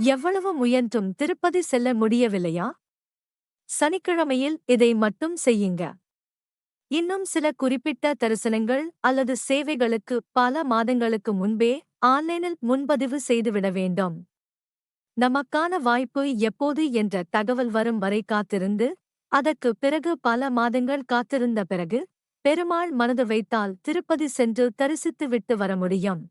எவ்வளவு முயன்றும் திருப்பதி செல்ல முடியவில்லையா? சனிக்கிழமையில் இதை மட்டும் செய்யுங்க. இன்னும் சில குறிப்பிட்ட தரிசனங்கள் அல்லது சேவைகளுக்கு பல மாதங்களுக்கு முன்பே ஆன்லைனில் முன்பதிவு செய்துவிட வேண்டும். நமக்கான வாய்ப்பு எப்போது என்ற தகவல் வரும் வரை காத்திருந்து அதற்கு பிறகு பல மாதங்கள் காத்திருந்த பிறகு பெருமாள் மனது வைத்தால் திருப்பதி சென்று தரிசித்து விட்டு வர முடியும்.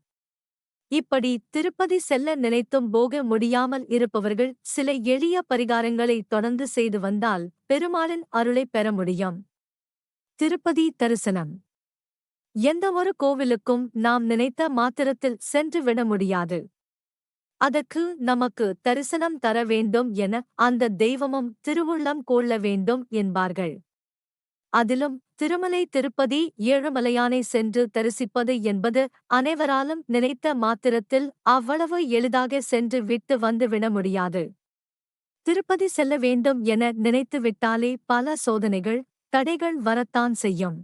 இப்படி திருப்பதி செல்ல நினைத்தும் போக முடியாமல் இருப்பவர்கள் சில எளிய பரிகாரங்களை தொடர்ந்து செய்து வந்தால் பெருமாளின் அருளைப் பெற முடியும். திருப்பதி தரிசனம். எந்தவொரு கோவிலுக்கும் நாம் நினைத்த மாத்திரத்தில் சென்று விட முடியாது. அதற்கு நமக்கு தரிசனம் தர வேண்டும் என அந்த தெய்வமும் திருவுள்ளம் கொள்ள வேண்டும் என்பார்கள். அதிலும் திருமலை திருப்பதி ஏழுமலையானை சென்று தரிசிப்பது என்பது அனைவராலும் நினைத்த மாத்திரத்தில் அவ்வளவு எளிதாக சென்று விட்டு வந்துவிட முடியாது. திருப்பதி செல்ல வேண்டும் என நினைத்து விட்டாலே பல சோதனைகள் தடைகள் வரத்தான் செய்யும்.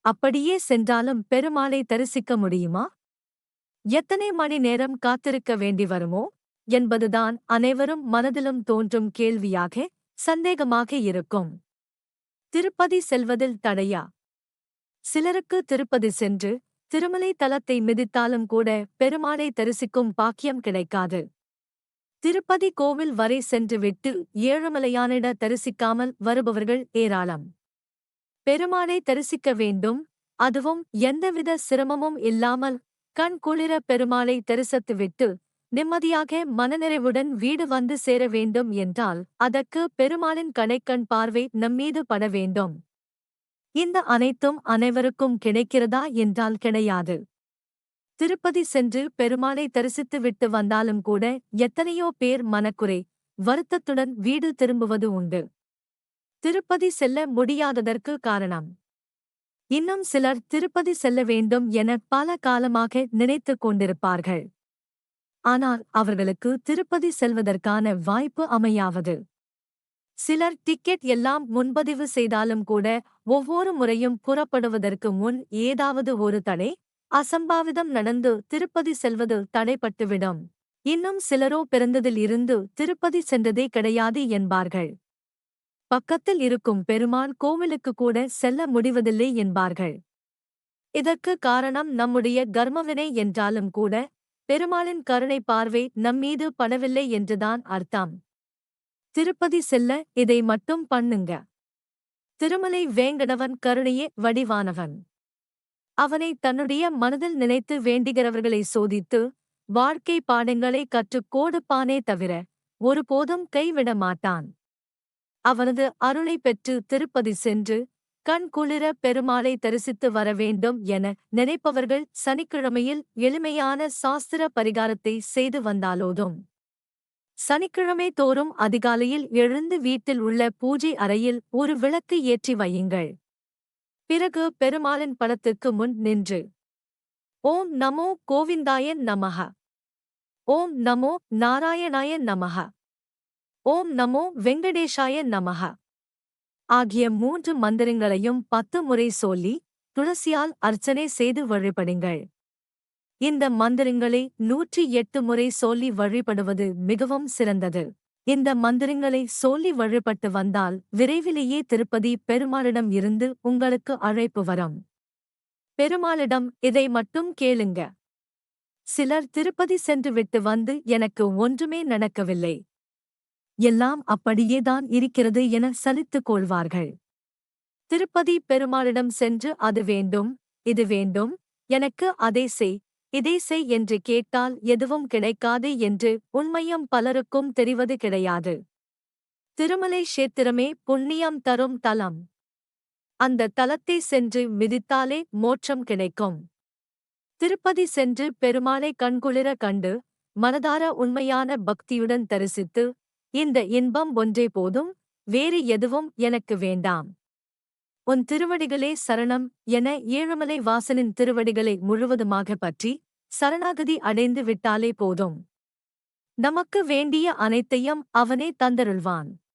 அப்படியே சென்றாலும் பெருமாளை தரிசிக்க முடியுமா? எத்தனை மணி நேரம் காத்திருக்க வேண்டி வருமோ? என்பதுதான் அனைவரும் மனதிலும் தோன்றும் கேள்வியாக சந்தேகமாக இருக்கும். திருப்பதி செல்வதில் தடையா? சிலருக்கு திருப்பதி சென்று திருமலை தலத்தை மிதித்தாலும் கூட பெருமாளை தரிசிக்கும் பாக்கியம் கிடைக்காது. திருப்பதி கோவில் வரை சென்றுவிட்டு ஏழுமலையானிட தரிசிக்காமல் வருபவர்கள் ஏராளம். பெருமாளை தரிசிக்க வேண்டும் அதுவும் எந்தவித சிரமமும் இல்லாமல் கண் குளிர பெருமாளை தரிசத்துவிட்டு நிம்மதியாக மனநிறைவுடன் வீடு வந்து சேர வேண்டும் என்றால் அதற்கு பெருமாளின் கணைக்கண் பார்வை நம்மீது பட வேண்டும். இந்த அனைத்தும் அனைவருக்கும் கிடைக்கிறதா என்றால் கிடையாது. திருப்பதி சென்று பெருமாளை தரிசித்து விட்டு வந்தாலும் கூட எத்தனையோ பேர் மனக்குறை வருத்தத்துடன் வீடு திரும்புவது உண்டு. திருப்பதி செல்ல முடியாததற்கு காரணம். இன்னும் சிலர் திருப்பதி செல்ல வேண்டும் என பல காலமாக நினைத்துக் கொண்டிருப்பார்கள். ஆனால் அவர்களுக்கு திருப்பதி செல்வதற்கான வாய்ப்பு அமையாவது. சிலர் டிக்கெட் எல்லாம் முன்பதிவு செய்தாலும் கூட ஒவ்வொரு முறையும் புறப்படுவதற்கு முன் ஏதாவது ஒரு தடை அசம்பாவிதம் நடந்து திருப்பதி செல்வது தடைப்பட்டுவிடும். இன்னும் சிலரோ பிறந்ததில் இருந்து திருப்பதி சென்றதே கிடையாது என்பார்கள். பக்கத்தில் இருக்கும் பெருமாள் கோவிலுக்கு கூட செல்ல முடிவதில்லை என்பார்கள். இதற்கு காரணம் நம்முடைய கர்மவினை என்றாலும் கூட பெருமாளின் கருணை பார்வை நம்மீது படவில்லை என்றுதான் அர்த்தம். திருப்பதி செல்ல இதை மட்டும் பண்ணுங்க. திருமலை வேங்கடவன் கருணையே வடிவானவன். அவனை தன்னுடைய மனதில் நினைத்து வேண்டுகிறவர்களை சோதித்து வாழ்க்கை பாடங்களை கற்றுக் கோடுப்பானே தவிர ஒருபோதும் கைவிட மாட்டான் அவனது அருளை பெற்று திருப்பதி சென்று கண் குளிர பெருமாளை தரிசித்து வர வேண்டும் என நினைப்பவர்கள் சனிக்கிழமையில் எளிமையான சாஸ்திர பரிகாரத்தை செய்து வந்தாலோதும். சனிக்கிழமை தோறும் அதிகாலையில் எழுந்து வீட்டில் உள்ள பூஜை அறையில் ஒரு விளக்கு ஏற்றி வையுங்கள். பிறகு பெருமாளின் படத்துக்கு முன் நின்று ஓம் நமோ கோவிந்தாயன் நமஹ. ஓம் நமோ நாராயணாய நமஹ. ஓம் நமோ வெங்கடேஷாய நமஹ. ஆகிய மூன்று மந்திரங்களையும் பத்து முறை சொல்லி துளசியால் அர்ச்சனை செய்து வழிபடுங்கள். இந்த மந்திரங்களை நூற்றி எட்டு முறை சொல்லி வழிபடுவது மிகவும் சிறந்தது. இந்த மந்திரங்களை சொல்லி வழிபட்டு வந்தால் விரைவிலேயே திருப்பதி பெருமாளிடம் இருந்து உங்களுக்கு அழைப்பு வரும். பெருமாளிடம் இதை மட்டும் கேளுங்க. சிலர் திருப்பதி சென்று விட்டு வந்து எனக்கு ஒன்றுமே நடக்கவில்லை. எல்லாம் அப்படியேதான் இருக்கிறது என சலித்துக் கொள்வார்கள் திருப்பதி பெருமாளிடம் சென்று அது வேண்டும் இது வேண்டும் எனக்கு அதை செய் இதை செய் என்று கேட்டால் எதுவும் கிடைக்காது என்று உண்மையும் பலருக்கும் தெரிவது கிடையாது. திருமலை கஷேத்திரமே புண்ணியம் தரும் தலம். அந்த தலத்தை சென்று மிதித்தாலே மோட்சம் கிடைக்கும். திருப்பதி சென்று பெருமாளை கண்குளிர கண்டு மனதார உண்மையான பக்தியுடன் தரிசித்து இந்த இன்பம் ஒன்றே போதும் வேறு எதுவும் எனக்கு வேண்டாம். உன் திருவடிகளே சரணம் என ஏழுமலை வாசனின் திருவடிகளை முழுவதுமாக பற்றி சரணாகதி அடைந்து விட்டாலே போதும். நமக்கு வேண்டிய அனைத்தையும் அவனே தந்தருள்வான்.